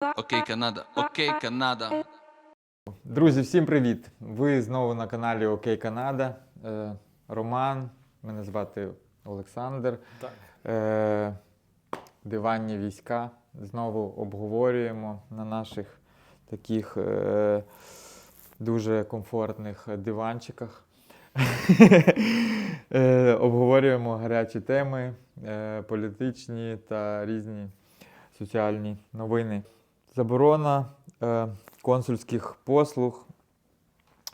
Окей, Канада. Окей, Канада. Друзі, всім привіт! Ви знову на каналі Окей Канада. Е, Роман, мене звати Олександр. Так. Е, диванні війська. Знову обговорюємо на наших таких е, дуже комфортних диванчиках. е, обговорюємо гарячі теми, е, політичні та різні соціальні новини. Заборона е, консульських послуг.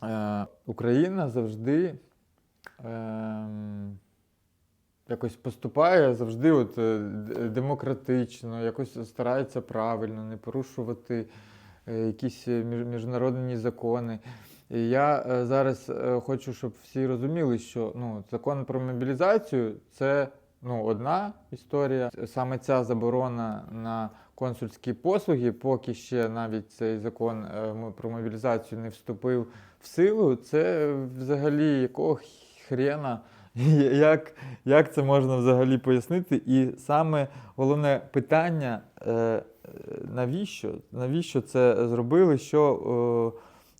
Е, Україна завжди ем, якось поступає завжди от, е, демократично, якось старається правильно, не порушувати е, якісь е, між- міжнародні закони. І я е, зараз е, хочу, щоб всі розуміли, що ну, закон про мобілізацію це ну, одна історія. Саме ця заборона на консульські послуги, поки ще навіть цей закон е, про мобілізацію не вступив в силу, це взагалі якого хрена, як, як це можна взагалі пояснити? І саме головне питання, е, е, навіщо? Навіщо це зробили? Що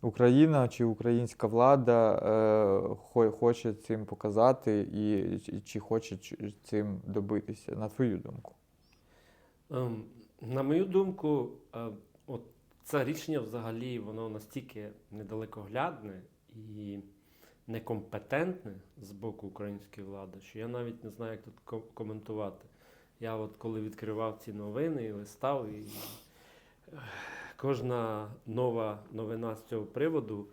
Україна чи українська влада е, хо- хоче цим показати, і чи- хоче цим добитися, на твою думку? Ем, На мою думку, е, от це рішення взагалі воно настільки недалекоглядне і некомпетентне з боку української влади, що я навіть не знаю, як тут коментувати. Я от коли відкривав ці новини і листав, і кожна нова новина з цього приводу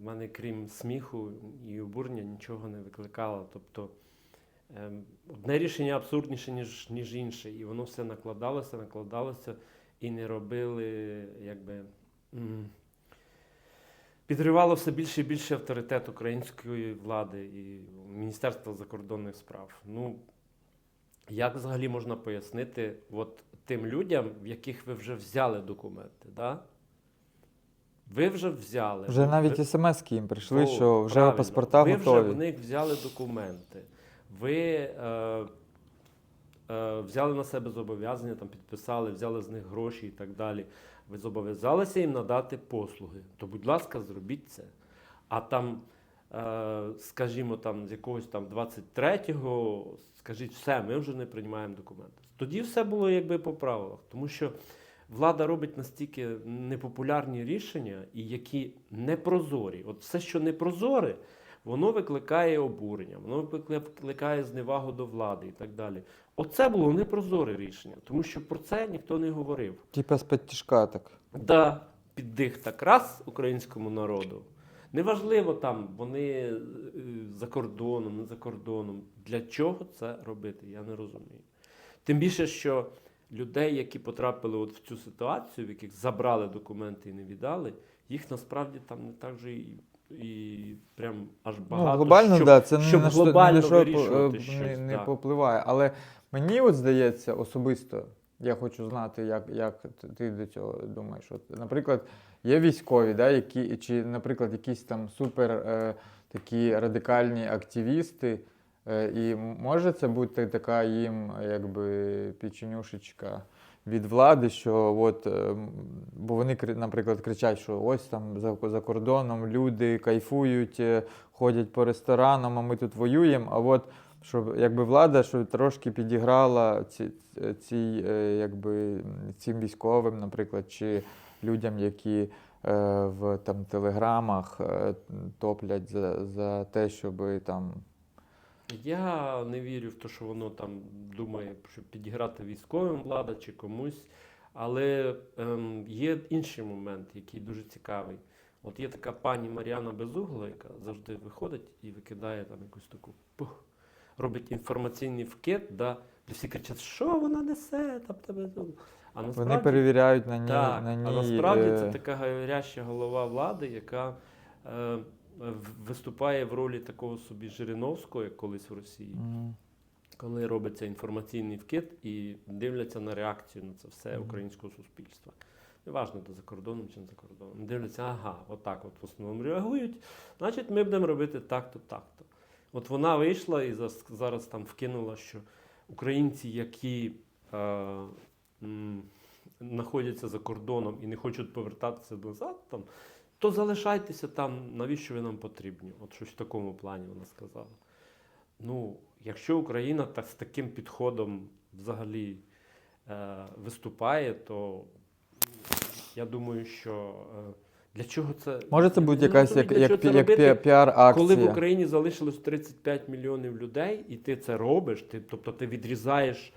в мене, крім сміху і обурення, нічого не викликало. Тобто Ем, Одне рішення абсурдніше, ніж, ніж інше, і воно все накладалося, накладалося і не робили, якби. Підривало все більше і більше авторитет української влади і Міністерства закордонних справ. Ну, як взагалі можна пояснити от тим людям, в яких ви вже взяли документи? Да? Ви вже взяли. Вже навіть ви- смс їм прийшли, О, що вже правильно. паспорта ви готові. вже в них взяли документи. Ви е, е, взяли на себе зобов'язання, там підписали, взяли з них гроші і так далі. Ви зобов'язалися їм надати послуги. То, будь ласка, зробіть це. А там, скажімо, там з якогось там 23-го, скажіть, все, ми вже не приймаємо документи. Тоді все було якби по правилах, тому що влада робить настільки непопулярні рішення, і які непрозорі. От все, що непрозоре, воно викликає обурення, воно викликає зневагу до влади і так далі. Оце було непрозоре рішення, тому що про це ніхто не говорив. Типа з-під тишка так. Да, піддих так раз українському народу. Неважливо там, вони е, за кордоном, не за кордоном. Для чого це робити? Я не розумію. Тим більше, що людей, які потрапили от в цю ситуацію, в яких забрали документи і не віддали, їх насправді там не так же і, і прям аж багато. ну, глобально, щоб, да, це щоб глобально що вирішувати е, щось. не, не так. попливає. Але мені от здається особисто, я хочу знати, як, як ти до цього думаєш. От, наприклад, є військові, да, які, чи, наприклад, якісь там супер е, такі радикальні активісти. Е, і може це бути така їм якби печенюшечка від влади, що от, е, бо вони, наприклад, кричать, що ось там за, за кордоном люди кайфують, е, ходять по ресторанам, а ми тут воюємо. А от щоб якби влада що трошки підіграла ці, ці, е, якби, цим військовим, наприклад, чи людям, які е, в там, телеграмах е, топлять за, за те, щоб там. Я не вірю в те, що воно там думає, щоб підіграти військовим влада чи комусь. Але ем, є інший момент, який дуже цікавий. От є така пані Мар'яна Безугла, яка завжди виходить і викидає там якусь таку пух, робить інформаційний вкид, да, де всі кричать, що вона несе, там тебе. тут». А Вони перевіряють на ній. так, на ній а насправді е, це така говоряща голова влади, яка е, виступає в ролі такого собі Жириновського, як колись в Росії, м, коли робиться інформаційний вкид і дивляться на реакцію на це все українського суспільства. Неважно, де за кордоном чи не за кордоном. Дивляться, ага, отак от в основному реагують, значить ми будемо робити так-то, так-то. От вона вийшла і зараз там вкинула, що українці, які е, м, знаходяться за кордоном і не хочуть повертатися назад, там, то залишайтеся там, навіщо ви нам потрібні? От щось в такому плані вона сказала. Ну, якщо Україна так, з таким підходом взагалі е, виступає, то я думаю, що е, для чого це. Може це Я буде якась як, як, пі- як пі- піар-акція. коли в Україні залишилось 35 мільйонів людей, і ти це робиш, ти, тобто ти відрізаєш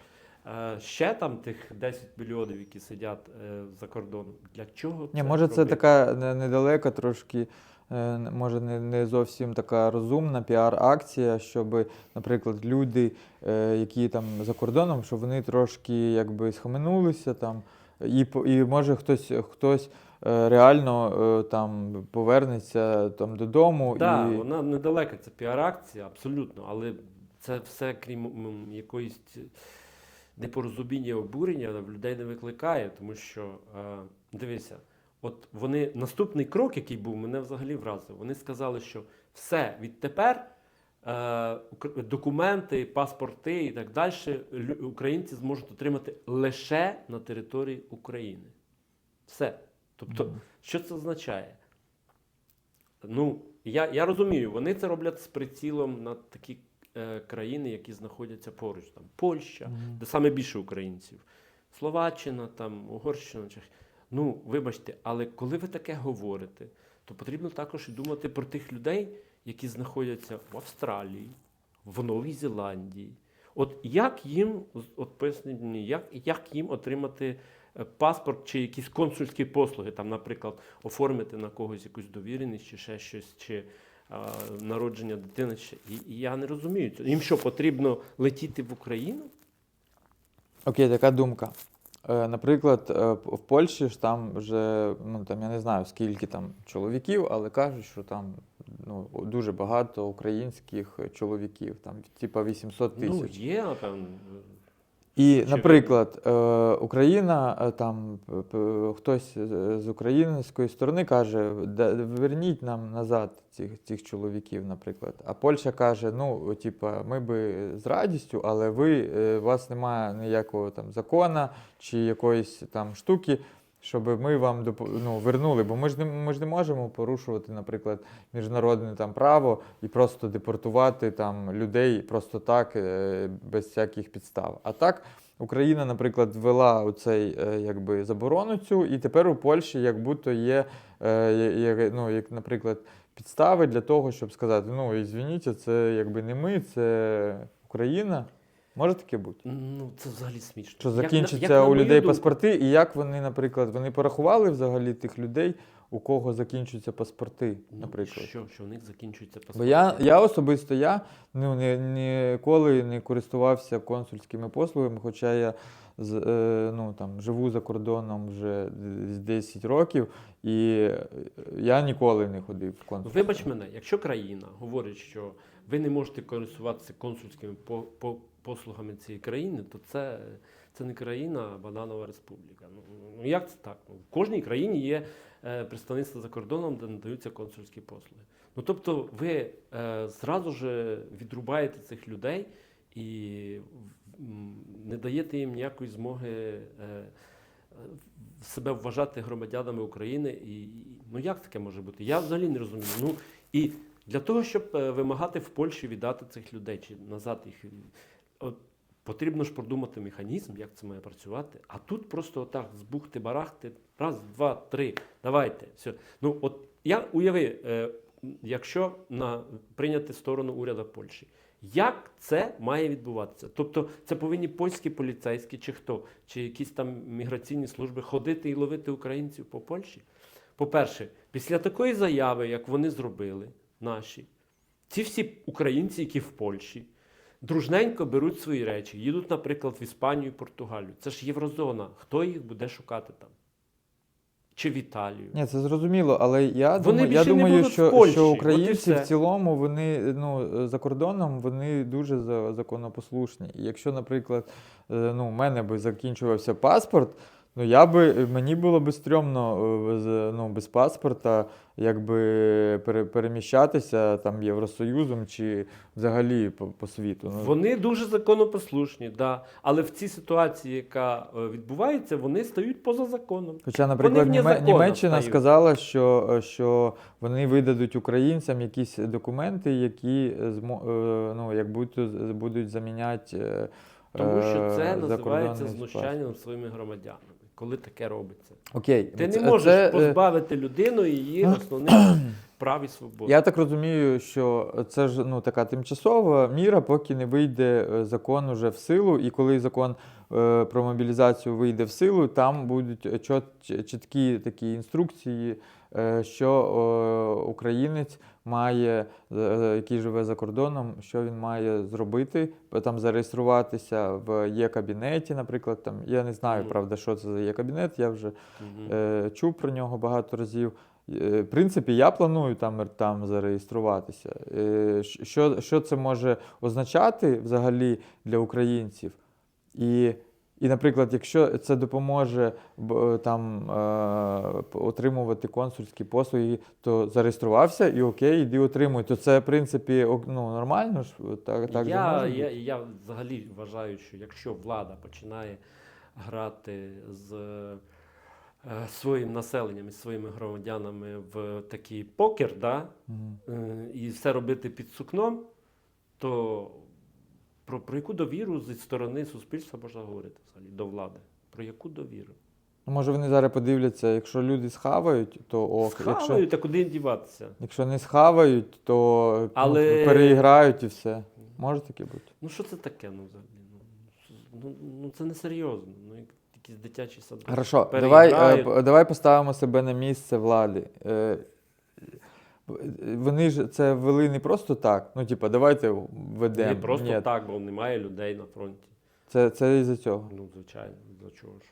е, ще там тих 10 мільйонів, які сидять е, за кордоном. Для чого Ні, це може це така недалека трошки, е, може не, не зовсім така розумна піар-акція, щоб, наприклад, люди, е, які там за кордоном, щоб вони трошки якби схаменулися там, і, і може хтось, хтось реально е, там повернеться там додому. Так, і... вона недалека, це піар-акція, абсолютно, але це все, крім якоїсь непорозуміння, обурення в людей не викликає, тому що, е, дивися, от вони, наступний крок, який був, мене взагалі вразив. Вони сказали, що все, відтепер е, документи, паспорти і так далі українці зможуть отримати лише на території України. Все. Тобто, Мгм. що це означає? Ну, я, я розумію, вони це роблять з прицілом на такі е, країни, які знаходяться поруч. Там Польща, Мгм. де саме більше українців, Словаччина, там, Угорщина. Ну, вибачте, але коли ви таке говорите, то потрібно також і думати про тих людей, які знаходяться в Австралії, в Новій Зеландії. От як їм, от поясніть мені, як, як їм отримати паспорт чи якісь консульські послуги, там, наприклад, оформити на когось якусь довіреність чи ще щось, чи а, народження дитини. Чи... І, і я не розумію. цього. Їм що, потрібно летіти в Україну? Окей, така думка. Е, Наприклад, е, в Польщі ж там вже, ну там я не знаю скільки там чоловіків, але кажуть, що там ну, дуже багато українських чоловіків, там типа 800 тисяч. Ну, є, напевно. І, наприклад, е, Україна, е, там хтось з української сторони каже, «Да- верніть нам назад цих, цих чоловіків, наприклад. А Польща каже: ну, типа, ми би з радістю, але ви, е, у вас немає ніякого там закона чи якоїсь там штуки. Щоб ми вам ну, вернули, бо ми ж не ми ж не можемо порушувати, наприклад, міжнародне там право і просто депортувати там людей просто так, е, без всяких підстав. А так Україна, наприклад, ввела оцей е, якби заборону цю, і тепер у Польщі як будто є, е, є, ну, як, наприклад, підстави для того, щоб сказати: ну, ізвініть, це якби не ми, це Україна. Може таке бути? Ну, це взагалі смішно. Що Як закінчаться як на у людей паспорти, і як вони, наприклад, вони порахували взагалі тих людей, у кого закінчуються паспорти, ну. Що, що в них закінчується паспорт? Бо я, я особисто я ну, ні, ніколи не користувався консульськими послугами, хоча я з, е, ну, там, живу за кордоном вже 10 років, і я ніколи не ходив в Ну, консульство. Вибач мене, якщо країна говорить, що ви не можете користуватися консульськими по, по, послугами цієї країни, то це, це не країна, а бананова республіка. Ну, ну як це так? Ну, в кожній країні є е, представництво за кордоном, де надаються консульські послуги. Ну тобто ви е, зразу ж відрубаєте цих людей і не даєте їм ніякої змоги. Е, себе вважати громадянами України. І- ну як таке може бути? Я взагалі не розумію. Ну і для того, щоб е, вимагати в Польщі віддати цих людей чи назад їх, от, потрібно ж продумати механізм, як це має працювати. А тут просто отак збухти, барахти, раз, два, три, давайте. Все. Ну от я уяви, е, якщо на прийняти сторону уряду Польщі. Як це має відбуватися? Тобто це повинні польські поліцейські чи хто, чи якісь там міграційні служби ходити і ловити українців по Польщі? По-перше, після такої заяви, як вони зробили, наші, ці всі українці, які в Польщі, дружненько беруть свої речі, їдуть, наприклад, в Іспанію, Португалію. Це ж єврозона. Хто їх буде шукати там? Чи в Італію? Ні, це зрозуміло, але я Вони думаю, я думаю що, що українці в цілому вони ну, за кордоном вони дуже законопослушні. І якщо, наприклад, е, ну, у мене би закінчувався паспорт, Ну, я би, мені було би стрьомно е, без, ну, без паспорта якби пере, переміщатися там Євросоюзом чи взагалі по, по світу. Ну, Вони дуже законопослушні, да. але в цій ситуації, яка е, відбувається, вони стають поза законом. Хоча, наприклад, Німеччина стають. сказала, що, е, що вони видадуть українцям якісь документи, які е, е, ну, як будуть, будуть заміняти. е, Тому що е, це називається закордонний знущання над паспорт. своїми громадянами, коли таке робиться. Окей, Ти це- не можеш це, е, позбавити людину її основних прав і свобод. Я так розумію, що це ж ну така тимчасова міра, поки не вийде е, закон уже в силу, і коли закон е, про мобілізацію вийде в силу, там будуть е, чіткі такі інструкції, е, що е, українець має, е, який живе за кордоном, що він має зробити, е, там зареєструватися в є-кабінеті, наприклад. Там я не знаю, правда, що це за є-кабінет. Я вже. Е, чув про нього багато разів. Е, В принципі, я планую там, там зареєструватися. Е, Що, що це може означати взагалі для українців? І, і наприклад, якщо це допоможе там, е, отримувати консульські послуги, то зареєструвався і окей, іди отримуй. То це, в принципі, ну, нормально ж так, так я, може я, я взагалі вважаю, що якщо влада починає грати з е, своїм населенням і своїми громадянами в такий покер, да, е, і все робити під сукном, то про, про яку довіру зі сторони суспільства можна говорити взагалі до влади? Про яку довіру? Ну, Може, вони зараз подивляться, якщо люди схавають, то ок. Якщо, Схавають, та куди їм діватися? Якщо не схавають, то Але- переіграють і все. Може таке бути. Ну що це таке? Ну, взагалі? Ну, ну, ну це не серйозно. Ну, як якісь дитячі садки. Хорошо, давай, е, давай поставимо себе на місце влади. Е, Вони ж це ввели не просто так. Ну, типа, давайте введемо. Не просто Ні, так, бо немає людей на фронті. Це, це із-за цього. Ну, звичайно, для чого ж?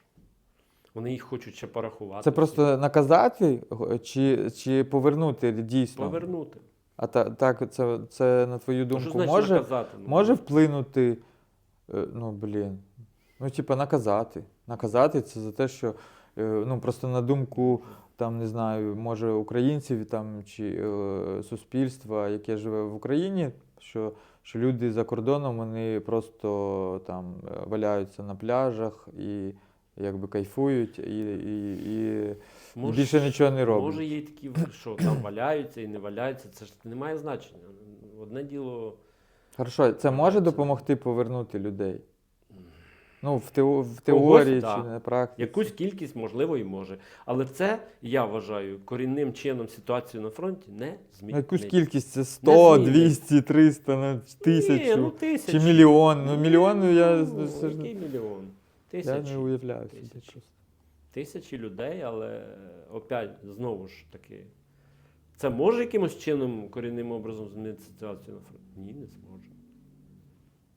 Вони їх хочуть ще порахувати. Це просто наказати чи, чи повернути дійсно? повернути. А та, так, це, це на твою що думку значить може, наказати? Ну, може вплинути. е, Ну, блін. Ну, типа, наказати. Наказати це за те, що е, ну, просто на думку, там, не знаю, може, українців там, чи е, суспільства, яке живе в Україні, що, що люди за кордоном вони просто там е, валяються на пляжах і якби кайфують, і, і, і, і більше нічого не роблять. Може, є такі, що там валяються і не валяються. Це ж не має значення. Одне діло. Хорошо, це може допомогти повернути людей? Ну, в, тео- в теорії да. чи на практиці. Якусь кількість, можливо, і може. Але це, я вважаю, корінним чином ситуацію на фронті не Ну, змінить. якусь кількість це 100, змінить. 200, 300, ну. Ні, ну, тисячу. чи мільйон. Ну, мільйон, ну, я, Ну, ж який мільйон? я Тисячі. не уявляю собі Тисячі. просто. Тисячі людей, але опять, знову ж таки, це може якимось чином корінним образом змінити ситуацію на фронті? Ні, не зможе.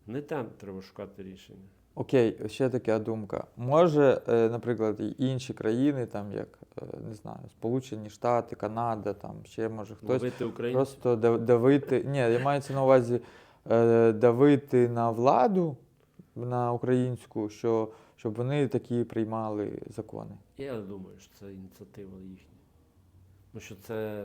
Не там треба шукати рішення. Окей, ще така думка. Може, е, наприклад, інші країни, там як е, не знаю, Сполучені Штати, Канада, там ще може хтось українців. просто давити. Ні, я маю це на увазі е, давити на владу на українську, що, щоб вони такі приймали закони. Я думаю, що це ініціатива їхня. Ну що це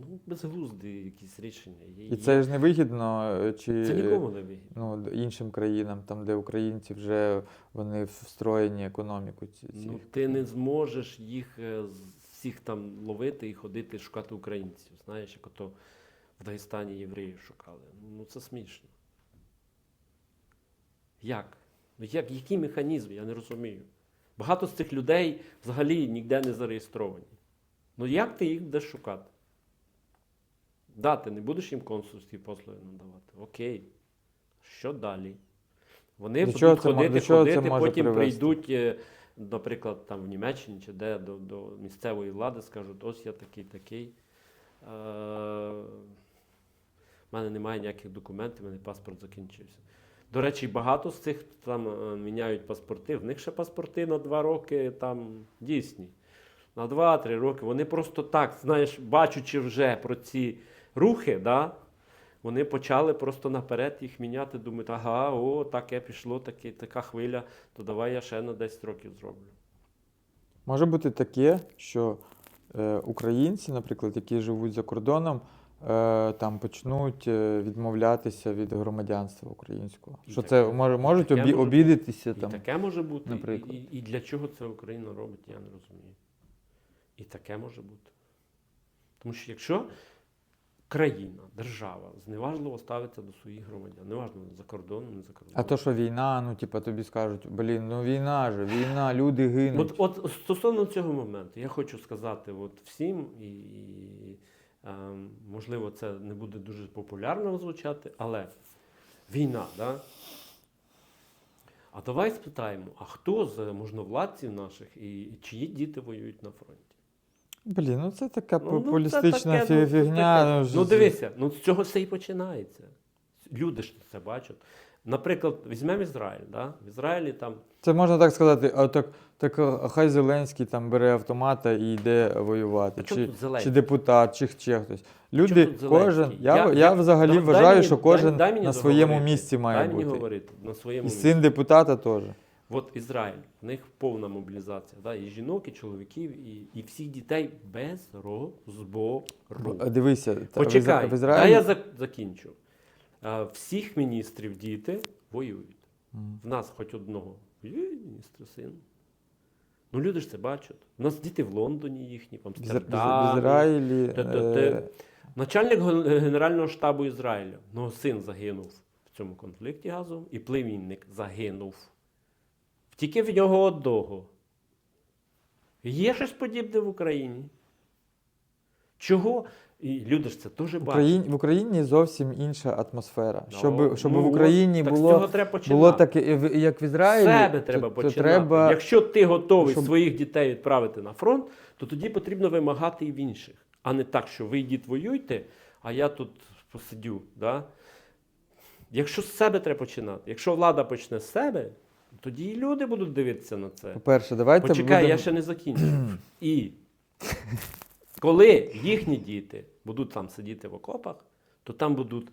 ну, безглузді якісь рішення. Є- І це ж не вигідно, е, чи це нікому не вигідно. ну, іншим країнам, там, де українці вже вони встроєні економіку. Ці, ці. Ну, ти не зможеш їх е, з- всіх там ловити і ходити шукати українців. Знаєш, як ото в Дагестані євреїв шукали. Ну це смішно. Як? Ну, як? Який механізм? Я не розумію. Багато з цих людей взагалі ніде не зареєстровані. Ну як ти їх будеш шукати? Да, ти не будеш їм консульські послуги надавати. Окей. Що далі? Вони До будуть чого ходити, це ходити, може потім привести? прийдуть, е, наприклад, там в Німеччині чи де до, до місцевої влади, скажуть, ось я такий такий. Е, в мене немає ніяких документів, в мене паспорт закінчився. До речі, багато з цих там е, міняють паспорти. В них ще паспорти на два роки там дійсні. На 2-3 роки. Вони просто так, знаєш, бачучи вже про ці рухи, да, вони почали просто наперед їх міняти, думають, ага, о, таке пішло, таке, така хвиля, то давай я ще на 10 років зроблю. Може бути таке, що е, українці, наприклад, які живуть за кордоном, е, там почнуть е, відмовлятися від громадянства українського. І Що таке- це може, можуть таке обі, може обідатися І там. таке може бути. наприклад. І, і, і для чого це Україна робить, я не розумію. І таке може бути. Тому що якщо країна, держава зневажливо ставиться до своїх громадян, неважно за кордоном, не за кордоном. А то, що війна, ну типа тобі скажуть, блін, ну війна же, війна, люди гинуть. От, от стосовно цього моменту, я хочу сказати от всім, і, і ем, можливо, це не буде дуже популярно звучати, але війна, да? А давай спитаємо, а хто з можновладців наших і, і чиї діти воюють на фронті? Блін, ну це така Ну, ну, це популістична таке, фі- ну, фігня. таке. ж- Ну дивися, ну з цього все і починається. Люди ж це бачать. Наприклад, візьмемо Ізраїль. Да? В Ізраїлі там Це можна так сказати, а так, так а хай Зеленський там бере автомата і йде воювати. А чому Чи, тут Зеленський? чи депутат, чи ще хтось. Люди, тут Зеленський? кожен. Я, Я- я, я- взагалі дай- вважаю, дай мені- що кожен дай мені на своєму договорити. місці має дай бути. мені говорити на своєму І місці. син депутата теж. От Ізраїль, в них повна мобілізація. Да? І жінок, і чоловіків, і, і всіх дітей без розбору. А Дивися, Почекай, в дай Ізраїлі. я зак- закінчу. А, всіх міністрів діти воюють. Мгм. В нас хоч одного воює міністр син. Ну, люди ж це бачать. У нас діти в Лондоні їхні, в Ізра- в Ізраїлі. Те-те-те. е, Начальник Генерального штабу Ізраїля, ну, син загинув в цьому конфлікті газовому, і племінник загинув. Тільки в нього одного. Є щось подібне в Україні? Чого? І люди ж це В бачать. Україні, в Україні зовсім інша атмосфера. Ну, Щоб, щоб ну, в Україні так було, було таке, як в Ізраїлі, себе то- треба то, починати. треба Якщо ти готовий щоб- своїх дітей відправити на фронт, то тоді потрібно вимагати і в інших. А не так, що ви йдіть воюйте, а я тут посидю. Да? Якщо з себе треба починати, якщо влада почне з себе, тоді і люди будуть дивитися на це. По-перше, давайте Почекай, будемо... я ще не закінчив. І коли їхні діти будуть там сидіти в окопах, то там будуть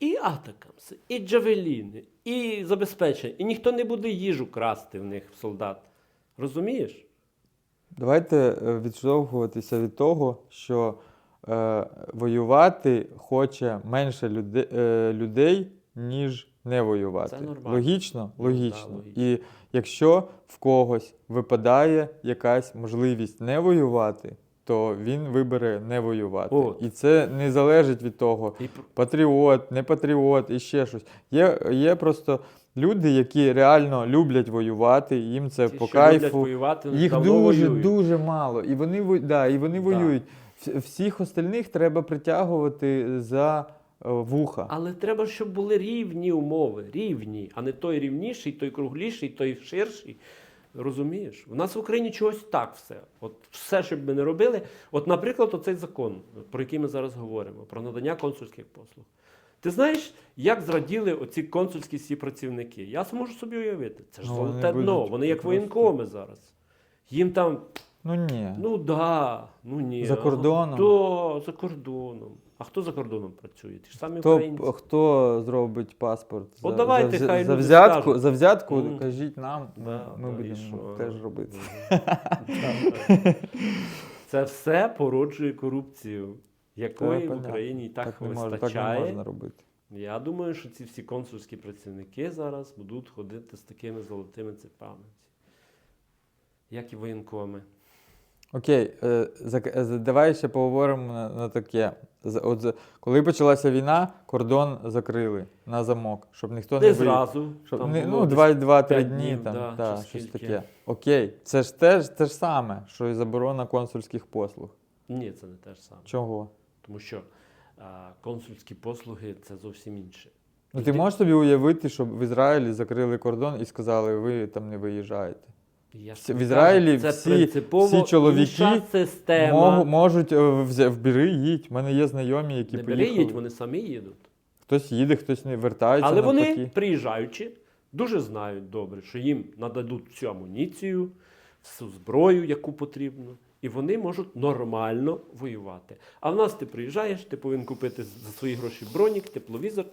і атакамси, і джавеліни, і забезпечення, і ніхто не буде їжу красти в них в солдат. Розумієш? Давайте е, відштовхуватися від того, що е, воювати хоче менше люди, е, людей, ніж не воювати. Це нормально. Логічно? Ну, Логічно. да, логічно. І якщо в когось випадає якась можливість не воювати, то він вибере не воювати. От. І це не залежить від того, І патріот, не патріот і ще щось. Є, є просто люди, які реально люблять воювати, їм це ті, по кайфу. воювати, Їх дуже воюють. дуже мало. І вони да, і вони Да. воюють. Всіх остальних треба притягувати за вуха. Але треба, щоб були рівні умови, рівні, а не той рівніший, той кругліший, той ширший. Розумієш? У нас в Україні чогось так все. От все, що б ми не робили. От, наприклад, оцей закон, про який ми зараз говоримо, про надання консульських послуг. Ти знаєш, як зраділи оці консульські всі працівники? Я зможу собі уявити. Це ж Ну, золоте дно, вони як воєнкоми зараз. Їм там, Ну ні. ну да, ну ні. За кордоном? Хто за кордоном? А хто за кордоном працює? Ті ж самі Хто, українці. хто зробить паспорт? От давайте, за, хай за, люди взятку, скажуть. за взятку Мгм. кажіть нам, Да, ми да, і будемо що? теж робити. Це все породжує корупцію, якої в понятно. Україні і так, Так не, можна, так вистачає. не можна робити. Я думаю, що ці всі консульські працівники зараз будуть ходити з такими золотими цепами. Як і воєнкоми. Окей, е, е, давай ще поговоримо на, на таке. От, коли почалася війна, кордон закрили на замок, щоб ніхто не Не зразу. Щоб там не, ну, десь 2-3 дні, там, да, та, чи щось скільки. таке. Окей, це ж теж те ж саме, що і заборона консульських послуг. Ні, це не те ж саме. Чого? Тому що а, консульські послуги це зовсім інше. Ну І ти можеш собі уявити, щоб в Ізраїлі закрили кордон і сказали, ви там не виїжджаєте. Я В Ізраїлі це всі- всі чоловіки система. Можуть е, в бери, їдь. У мене є знайомі, які не бери, приїхали. їдь, вони самі їдуть. Хтось їде, хтось не вертається. Але вони, приїжджаючи, дуже знають добре, що їм нададуть всю амуніцію, всю зброю, яку потрібно, і вони можуть нормально воювати. А в нас ти приїжджаєш, ти повинен купити за свої гроші бронік, тепловізор,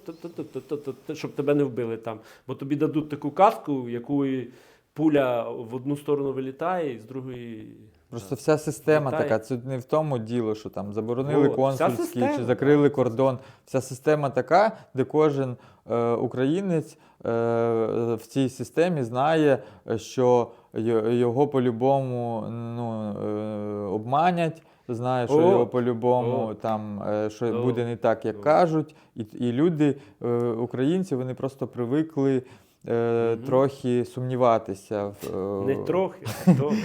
щоб тебе не вбили там. Бо тобі дадуть таку каску, якої пуля в одну сторону вилітає, і з другої. Просто вся система Вітаю. така. Це не в тому діло, що там заборонили вся консульські чи закрили кордон. Вся система така, де кожен е, українець е, в цій системі знає, що його по-любому ну, е, обманять. Знає, що О, його по-любому о, там е, що о, буде не так, як о. кажуть. І, і люди, е, українці, вони просто привикли е, Мгм. трохи сумніватися. В, е, Не трохи, а добре.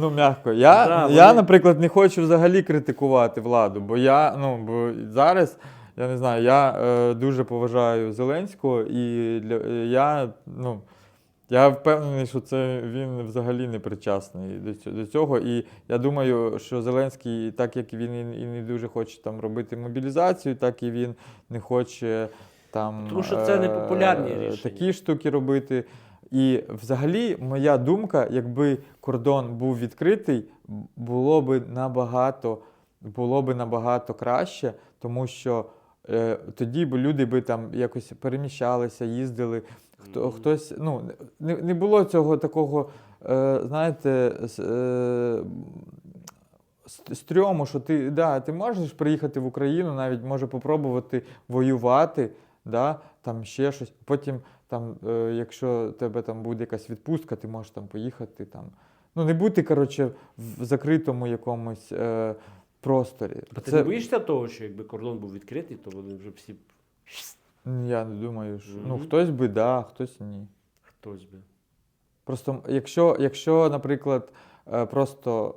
Ну, м'яко. Я, Да, я, вони- наприклад, не хочу взагалі критикувати владу, бо я, ну, бо зараз, я не знаю, я е, дуже поважаю Зеленського, і для, е, я, ну, я впевнений, що це він взагалі не причасний до цього. І я думаю, що Зеленський, так як він і не дуже хоче там робити мобілізацію, так і він не хоче там Тому що це непопулярні е, рішення. такі штуки робити. І взагалі, моя думка, якби кордон був відкритий, було би набагато, було би набагато краще, тому що е, тоді б люди би там якось переміщалися, їздили. Хто, Мгм. хтось, ну, не, не було цього такого, е, знаєте, е, стрьому, що ти, да, ти можеш приїхати в Україну, навіть може попробувати воювати, да, там ще щось. Потім, там, е, якщо тебе там буде якась відпустка, ти можеш там поїхати. Там. Ну, не бути, коротше, в закритому якомусь е, просторі. А ти Це- не боїшся того, що якби кордон був відкритий, то вони вже всі Я не думаю, що ну, хтось би да, хтось ні. хтось би. Просто якщо, якщо наприклад, е, просто,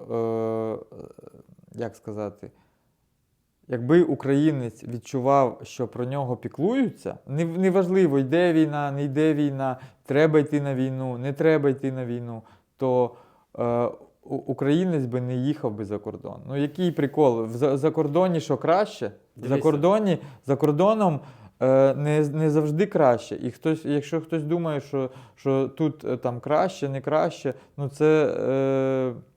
е, як сказати, якби українець відчував, що про нього піклуються, неважливо, йде війна, не йде війна, треба йти на війну, не треба йти на війну, то е, українець би не їхав би за кордон. Ну який прикол? В за, за кордоні що краще? За, кордоні, за кордоном е, не, не завжди краще. І хтось, якщо хтось думає, що, що тут е, там краще, не краще, ну це. Е,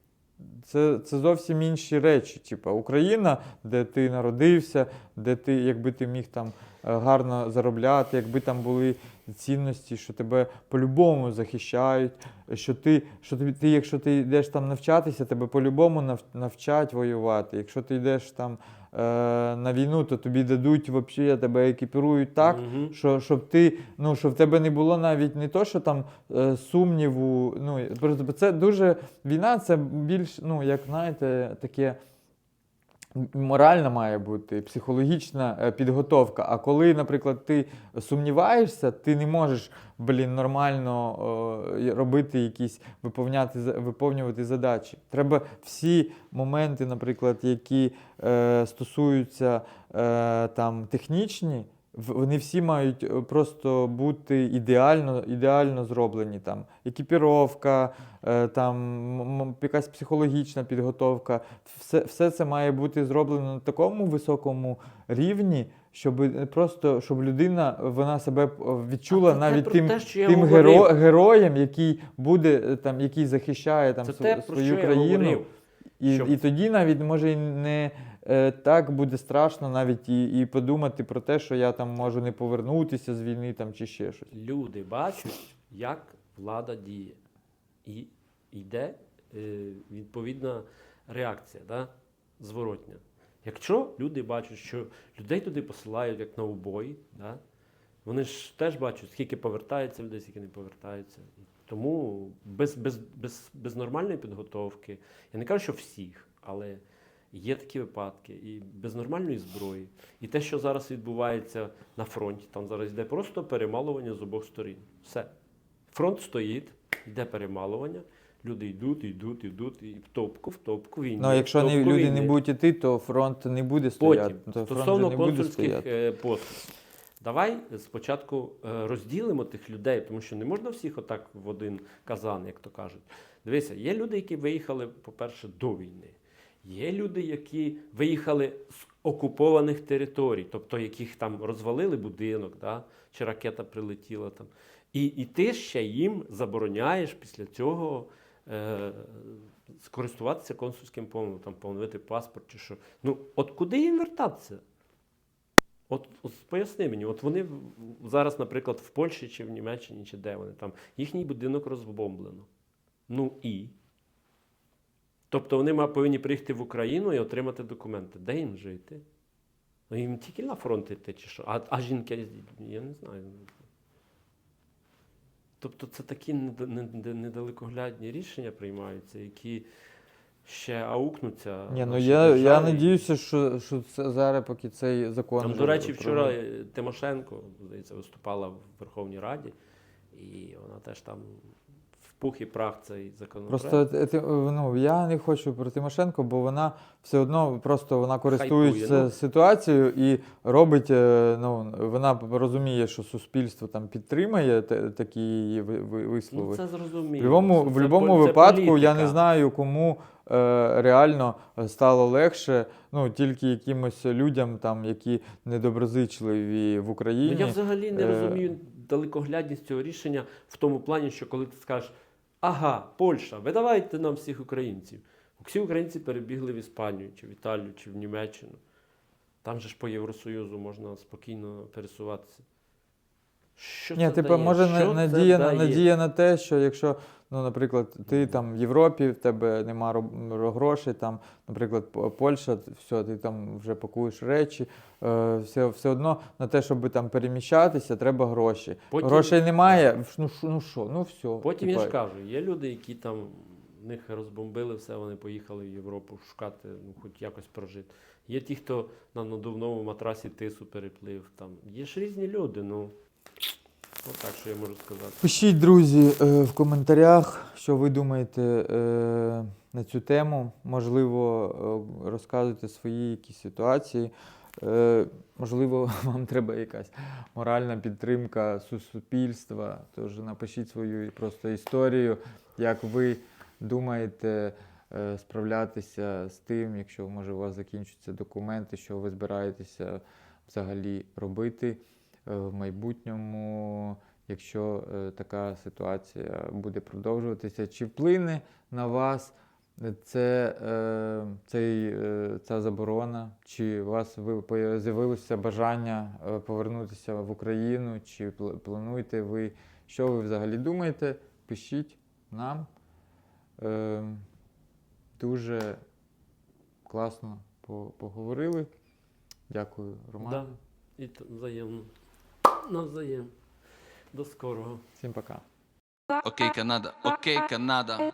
це, це зовсім інші речі. Типа Україна, де ти народився, де ти, якби ти міг там е, гарно заробляти, якби там були цінності, що тебе по-любому захищають, що ти, що ти, якщо ти йдеш там навчатися, тебе по-любому навчать воювати. Якщо ти йдеш там на війну, то тобі дадуть вообще, тебе екіпірують так, угу. що, щоб ти, ну, щоб в тебе не було навіть не то, що там е, сумніву. Ну, просто це дуже війна, це більш, ну, як знаєте, таке. Моральна має бути, психологічна е, підготовка. А коли, наприклад, ти сумніваєшся, ти не можеш блін, нормально е, робити якісь виповняти, виповнювати задачі. Треба всі моменти, наприклад, які е, стосуються там технічні, вони всі мають е, просто бути ідеально, ідеально зроблені. Там екіпіровка, е, там якась психологічна підготовка. Все, все це має бути зроблено на такому високому рівні, щоб е, просто щоб людина вона себе відчула це навіть тим, те, тим геро, героєм, який буде там, який захищає там Це св- те, свою країну. І, Щоб- і тоді навіть може і не так буде страшно навіть і, і подумати про те, що я там можу не повернутися з війни там чи ще щось. Люди бачать, як влада діє. І йде е, відповідна реакція, да? зворотня. Якщо люди бачать, що людей туди посилають як на убої, да? вони ж теж бачать, скільки повертається людей, скільки не повертається. Тому без, без, без, без нормальної підготовки, я не кажу, що всіх, але є такі випадки, і без нормальної зброї, і те, що зараз відбувається на фронті, там зараз йде просто перемалування з обох сторін. Все. Фронт стоїть, йде перемалування, люди йдуть, йдуть, йдуть, і в топку, в топку війни. Ну, якщо не, люди війни. не будуть іти, то фронт не буде стояти. Потім, то стосовно не консульських е, послуг, давай спочатку е, розділимо тих людей, тому що не можна всіх отак в один казан, як то кажуть. Дивися, є люди, які виїхали, по-перше, до війни. Є люди, які виїхали з окупованих територій, тобто яких там розвалили будинок, да? чи ракета прилетіла там. І, і ти ще їм забороняєш після цього е, скористуватися консульським повним, там, поновити паспорт чи що. Ну, от куди їм вертатися? От, от поясни мені, от вони зараз, наприклад, в Польщі чи в Німеччині, чи де вони там, їхній будинок розбомблено. Ну і. Тобто вони повинні приїхати в Україну і отримати документи. Де їм жити? Ну, їм тільки на фронт йти, чи що? А, а жінки? Я не знаю. Тобто це такі нед- нед- недалекоглядні рішення приймаються, які ще аукнуться. Ні, ну я, я надіюся, що, що це зараз, поки цей закон. Там, до речі, вчора е, Тимошенко, здається, виступала в Верховній Раді, і вона теж там пух і прах цей законопроект. Просто ти- ну, я не хочу про Тимошенко, бо вона все одно просто вона користується Хайпує, ну. ситуацією і робить. е, Ну, вона розуміє, що суспільство там підтримає такі її ви- ви- вислови. ну, це В зрозуміло. будь-якому, Це- в будь-якому випадку я не знаю, кому е, реально стало легше, ну тільки якимось людям, там, які недоброзичливі в Україні. Ну, я взагалі не Е, розумію далекоглядність цього рішення в тому плані, що коли ти скажеш, ага, Польща, видавайте нам всіх українців. Всі українці перебігли в Іспанію, чи в Італію, чи в Німеччину. Там же ж по Євросоюзу можна спокійно пересуватися. Що Ні, це типу, дає? може Що на- це надія, на- дає? надія на те, що якщо, ну, наприклад, ти там в Європі, в тебе нема грошей, там, наприклад, Польща, все, ти там вже пакуєш речі, е, все, все одно на те, щоб там переміщатися, треба гроші. Потім- Грошей немає, ну що, ну що, ну все. Потім я ж кажу, є люди, які там в них розбомбили все, вони поїхали в Європу шукати, ну, хоч якось прожити. Є ті, хто на надувному матрасі тису переплив. Там. Є ж різні люди, ну. Отак, що я можу сказати. Пишіть, друзі, е, в коментарях, що ви думаєте е, на цю тему. Можливо, е, розказуйте свої якісь ситуації. Можливо, вам треба якась моральна підтримка суспільства. Тож напишіть свою просто історію, як ви думаєте справлятися з тим, якщо може у вас закінчаться документи, що ви збираєтеся взагалі робити в майбутньому, якщо е, така ситуація буде продовжуватися, чи вплине на вас це, е, цей, е, ця заборона, чи у вас ви- з'явилося бажання е, повернутися в Україну, чи плануєте ви, що ви взагалі думаєте? Пишіть нам. Е, Дуже класно поговорили. Дякую, Роман. Да. І взаємно. Навзаєм. До скорого. Всім пока. Окей, Канада. Окей, Канада.